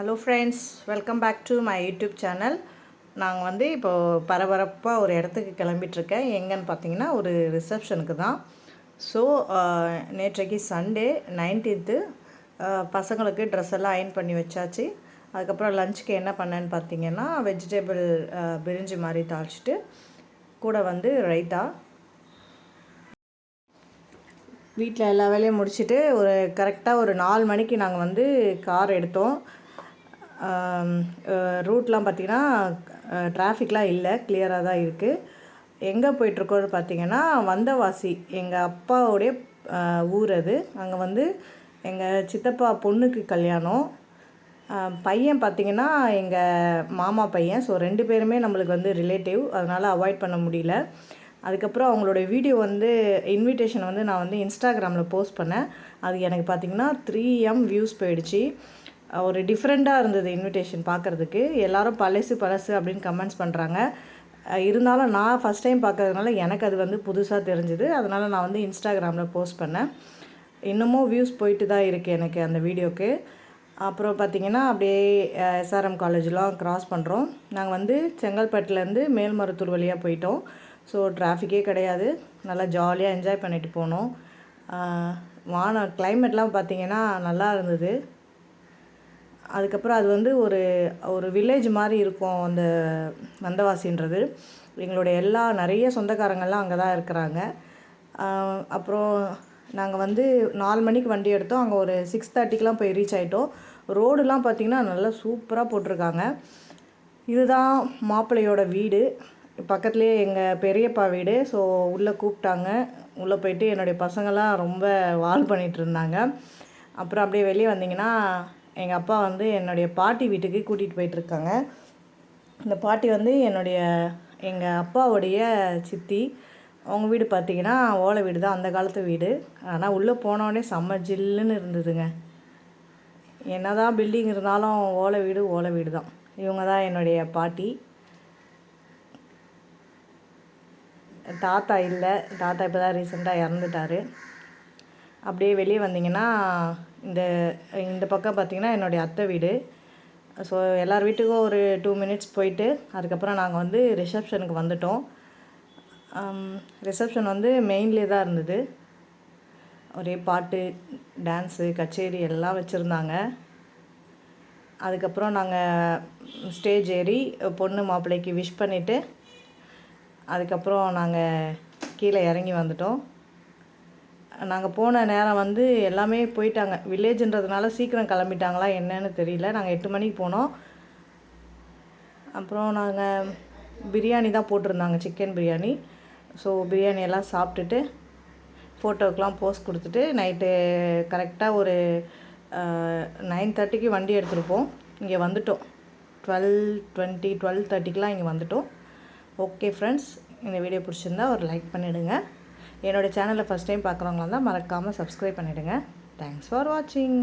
Hello friends welcome back to my YouTube channel நாங்கள் வந்து இப்போது பரபரப்பாக ஒரு இடத்துக்கு கிளம்பிட்டுருக்கேன். எங்கன்னு பார்த்தீங்கன்னா ஒரு ரிசப்ஷனுக்கு தான். ஸோ நேற்றைக்கு சண்டே நைன்டீன்த்து பசங்களுக்கு ட்ரெஸ் எல்லாம் அயன் பண்ணி வச்சாச்சு. அதுக்கப்புறம் லஞ்சுக்கு என்ன பண்ணேன்னு பார்த்தீங்கன்னா வெஜிடபிள் பிரிஞ்சு மாதிரி தாளிச்சிட்டு கூட வந்து ரைத்தா. வீட்டில் எல்லா வேலையும் முடிச்சுட்டு ஒரு கரெக்டாக ஒரு நாலு மணிக்கு நாங்கள் வந்து கார் எடுத்தோம். ரூட்லாம் பார்த்திங்கன்னா டிராஃபிக்லாம் இல்லை கிளியராக தான் இருக்குது எங்கே போயிட்டுருக்கோன்னு பார்த்தீங்கன்னா வந்தவாசி எங்கள் அப்பாவுடைய ஊர் அது. அங்கே வந்து எங்கள் சித்தப்பா பொண்ணுக்கு கல்யாணம். பையன் பார்த்திங்கன்னா எங்கள் மாமா பையன். ஸோ ரெண்டு பேருமே நம்மளுக்கு வந்து ரிலேட்டிவ் அதனால் அவாய்ட் பண்ண முடியல. அதுக்கப்புறம் அவங்களோட வீடியோ வந்து இன்விடேஷன் வந்து நான் வந்து இன்ஸ்டாகிராமில் போஸ்ட் பண்ணேன். அது எனக்கு பார்த்தீங்கன்னா த்ரீ எம் வியூஸ் போயிடுச்சு. ஒரு டிஃப்ரெண்ட்டாக இருந்தது இன்விடேஷன் பார்க்குறதுக்கு. எல்லாரும் பழசு பழசு அப்படின்னு கமெண்ட்ஸ் பண்ணுறாங்க இருந்தாலும் நான் ஃபஸ்ட் டைம் பார்க்கறதுனால எனக்கு அது வந்து புதுசாக தெரிஞ்சுது. அதனால் நான் வந்து இன்ஸ்டாகிராமில் போஸ்ட் பண்ணேன். இன்னமும் வியூஸ் போயிட்டு தான் இருக்குது எனக்கு அந்த வீடியோக்கு. அப்புறம் பார்த்திங்கன்னா அப்படியே எஸ்ஆர்எம் காலேஜ்லாம் க்ராஸ் பண்ணுறோம் நாங்கள் வந்து செங்கல்பட்டுலேருந்து மேல்மருத்தூர் வழியாக போயிட்டோம். ஸோ டிராஃபிக்கே கிடையாது. நல்லா ஜாலியாக என்ஜாய் பண்ணிட்டு போனோம். வானம் கிளைமேட்லாம் பார்த்திங்கன்னா நல்லா இருந்தது. அதுக்கப்புறம் அது வந்து ஒரு ஒரு வில்லேஜ் மாதிரி இருக்கும் அந்த வந்தவாசின்றது. எங்களுடைய எல்லா நிறைய சொந்தக்காரங்கள்லாம் அங்கே தான் இருக்கிறாங்க. அப்புறம் நாங்கள் வந்து நாலு மணிக்கு வண்டி எடுத்தோம். அங்கே ஒரு சிக்ஸ் தேர்ட்டிக்கெலாம் போய் ரீச் ஆகிட்டோம் ரோடுலாம் பார்த்திங்கன்னா நல்லா சூப்பராக போட்டிருக்காங்க. இதுதான் மாப்பிள்ளையோட வீடு. பக்கத்துலேயே எங்கள் பெரியப்பா வீடு. ஸோ உள்ளே கூப்பிட்டாங்க. உள்ளே போயிட்டு என்னுடைய பசங்கள்லாம் ரொம்ப வால் பண்ணிகிட்டு இருந்தாங்க. அப்புறம் அப்படியே வெளியே வந்தீங்கன்னா எங்கள் அப்பா வந்து என்னுடைய பாட்டி வீட்டுக்கு கூட்டிகிட்டு போயிட்டுருக்காங்க. இந்த பாட்டி வந்து என்னுடைய எங்கள் அப்பாவுடைய சித்தி. அவங்க வீடு பார்த்தீங்கன்னா ஓலை வீடு தான் அந்த காலத்து வீடு. ஆனால் உள்ளே போனோடனே செம்ம ஜில்லுன்னு இருந்ததுங்க. என்ன தான் பில்டிங் இருந்தாலும் ஓலை வீடு ஓலை வீடு தான் இவங்க தான் என்னுடைய பாட்டி. தாத்தா இல்லை. தாத்தா இப்போ தான் ரீசெண்டாக இறந்துட்டாரு. அப்படியே வெளியே வந்தீங்கன்னா இந்த இந்த பக்கம் பார்த்தீங்கன்னா என்னுடைய அத்தை வீடு. ஸோ எல்லார் வீட்டுக்கும் ஒரு டூ மினிட்ஸ் போயிட்டு அதுக்கப்புறம் நாங்கள் வந்து ரிசப்ஷனுக்கு வந்துட்டோம். Um, ரிசப்ஷன் வந்து மெயின்லேயே தான் இருந்தது. ஒரே பாட்டு டான்ஸு கச்சேரி எல்லாம் வச்சுருந்தாங்க. அதுக்கப்புறம் நாங்கள் ஸ்டேஜ் ஏறி பொண்ணு மாப்பிள்ளைக்கு விஷ் பண்ணிவிட்டு அதுக்கப்புறம் நாங்கள் கீழே இறங்கி வந்துட்டோம். நாங்கள் போன நேரம் வந்து எல்லாமே போயிட்டாங்க. வில்லேஜ்ன்றதுனால சீக்கிரம் கிளம்பிட்டாங்களா என்னன்னு தெரியல. நாங்கள் எட்டு மணிக்கு போனோம். அப்புறம் நாங்கள் பிரியாணி தான் போட்டிருந்தாங்க சிக்கன் பிரியாணி. ஸோ பிரியாணி எல்லாம் சாப்பிட்டுட்டு ஃபோட்டோக்கெலாம் போஸ்ட் கொடுத்துட்டு நைட்டு கரெக்டாக ஒரு நைன் தேர்ட்டிக்கு வண்டி எடுத்திருப்போம். இங்கே வந்துட்டோம். டுவெல் டுவெண்ட்டி டுவெல் தேர்ட்டிக்கெலாம் இங்கே வந்துட்டோம். ஓகே ஃப்ரெண்ட்ஸ் இந்த வீடியோ பிடிச்சிருந்தா ஒரு லைக் பண்ணிவிடுங்க என்னோடய சேனலை ஃபஸ்ட் டைம் பார்க்குறவங்களா தான் மறக்காமல் சப்ஸ்கிரைப் பண்ணிவிடுங்க தேங்க்ஸ் ஃபார் வாட்சிங்